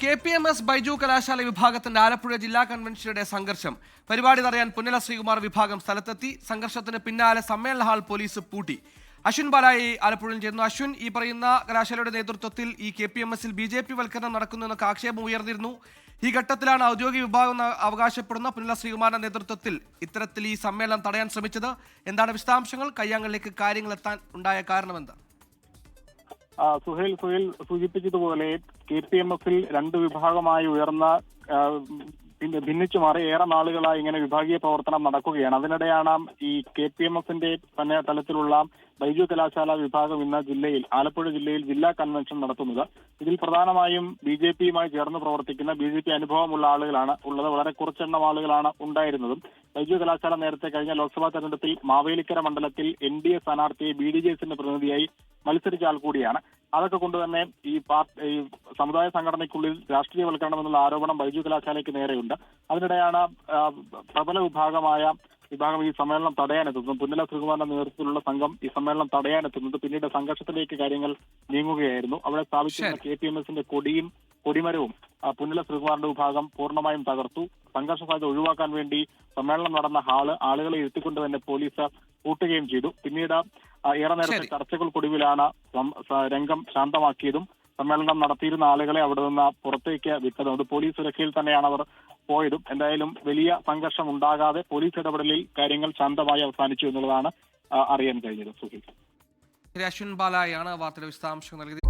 K P M S Baiju Kalasala വിഭാഗത്തിന്റെ ആലപ്പുഴ ജില്ലാ കൺവെൻഷനുടെ സംഘർഷം. പരിപാടി തടയാൻ പുന്നല ശ്രീകുമാർ വിഭാഗം സ്ഥലത്തെത്തി. സംഘർഷത്തിന് പിന്നാലെ സമ്മേളന ഹാൾ പോലീസ് പൂട്ടി. അശ്വിൻ ബാലായി ആലപ്പുഴയിൽ ചേർന്നു അശ്വിൻ ഈ പറയുന്ന കലാശാലയുടെ നേതൃത്വത്തിൽ ഈ കെ പി എം എസിൽ ബി ജെ പി വൽക്കരണം നടക്കുന്നു എന്നൊക്കെ ആക്ഷേപം ഉയർന്നിരുന്നു. ഈ ഘട്ടത്തിലാണ് ഔദ്യോഗിക വിഭാഗം അവകാശപ്പെടുന്ന പുന്നല ശ്രീകുമാറിന്റെ നേതൃത്വത്തിൽ ഇത്തരത്തിൽ ഈ സമ്മേളനം തടയാൻ ശ്രമിച്ചത്. എന്താണ് വിശദാംശങ്ങൾ? കയ്യാങ്ങളിലേക്ക് കാര്യങ്ങൾ എത്താൻ ഉണ്ടായ കാരണമെന്താ? ആ, സുഹേൽ സുഹേൽ സൂചിപ്പിച്ചതുപോലെ കെ പി എം എഫിൽ രണ്ട് വിഭാഗമായി ഉയർന്ന പിന്നെ ഭിന്നിച്ചു മാറി ഏറെ നാളുകളായി ഇങ്ങനെ വിഭാഗീയ പ്രവർത്തനം നടക്കുകയാണ്. അതിനിടെയാണ് ഈ കെ പി എം എഫിന്റെ തന്നെ തലത്തിലുള്ള ബൈജു കലാശാല വിഭാഗം ഇന്ന് ജില്ലയിൽ ആലപ്പുഴ ജില്ലയിൽ ജില്ലാ കൺവെൻഷൻ നടത്തുന്നത്. ഇതിൽ പ്രധാനമായും ബി ജെ പിയുമായി ചേർന്ന് പ്രവർത്തിക്കുന്ന ബി ജെ പി അനുഭവമുള്ള ആളുകളാണ് ഉള്ളത്. വളരെ കുറച്ചെണ്ണം ആളുകളാണ് ഉണ്ടായിരുന്നതും. ബൈജു കലാശാല നേരത്തെ കഴിഞ്ഞ ലോക്സഭാ തെരഞ്ഞെടുപ്പിൽ മാവേലിക്കര മണ്ഡലത്തിൽ എൻ ഡി എ സ്ഥാനാർത്ഥിയെ ബി ഡി ജെ എസിന്റെ പ്രതിനിധിയായി മത്സരിച്ച ആൾ കൂടിയാണ്. അതൊക്കെ കൊണ്ട് തന്നെ ഈ പാർട്ടി ഈ സമുദായ സംഘടനയ്ക്കുള്ളിൽ രാഷ്ട്രീയവൽക്കരണം എന്നുള്ള ആരോപണം ബൈജു കലാശാലയ്ക്ക് നേരെയുണ്ട്. അതിനിടെയാണ് പ്രബല വിഭാഗമായ വിഭാഗം ഈ സമ്മേളനം തടയാനെത്തുന്നത്. പുന്നല ശ്രീകുമാറിന്റെ നേതൃത്വത്തിലുള്ള സംഘം ഈ സമ്മേളനം തടയാനെത്തുന്നത്. പിന്നീട് സംഘർഷത്തിലേക്ക് കാര്യങ്ങൾ നീങ്ങുകയായിരുന്നു. അവിടെ സ്ഥാപിച്ചിരുന്ന കെ പി എം എസിന്റെ കൊടിയും കൊടിമരവും പുന്നല ശ്രീകുമാറിന്റെ വിഭാഗം പൂർണമായും തകർത്തു. സംഘർഷ സാധ്യത ഒഴിവാക്കാൻ വേണ്ടി സമ്മേളനം നടന്ന ഹാൾ ആളുകളെ ഇരുത്തിക്കൊണ്ട് തന്നെ പോലീസ് കൂട്ടുകയും ചെയ്തു. പിന്നീട് ഏറെ നേരത്തെ ചർച്ചകൾക്കൊടുവിലാണ് രംഗം ശാന്തമാക്കിയതും സമ്മേളനം നടത്തിയിരുന്ന ആളുകളെ അവിടെ നിന്ന് പുറത്തേക്ക് വിട്ടതും. അത് പോലീസ് സുരക്ഷയിൽ തന്നെയാണ് അവർ പോയതും. എന്തായാലും വലിയ സംഘർഷം ഉണ്ടാകാതെ പോലീസ് ഇടപെടലിൽ കാര്യങ്ങൾ ശാന്തമായി അവസാനിച്ചു എന്നുള്ളതാണ് അറിയാൻ കഴിഞ്ഞത്. സുഹിൽ അശ്വിൻ ബാലായാണ് വാർത്തയുടെ വിശദാംശങ്ങൾ നൽകിയത്.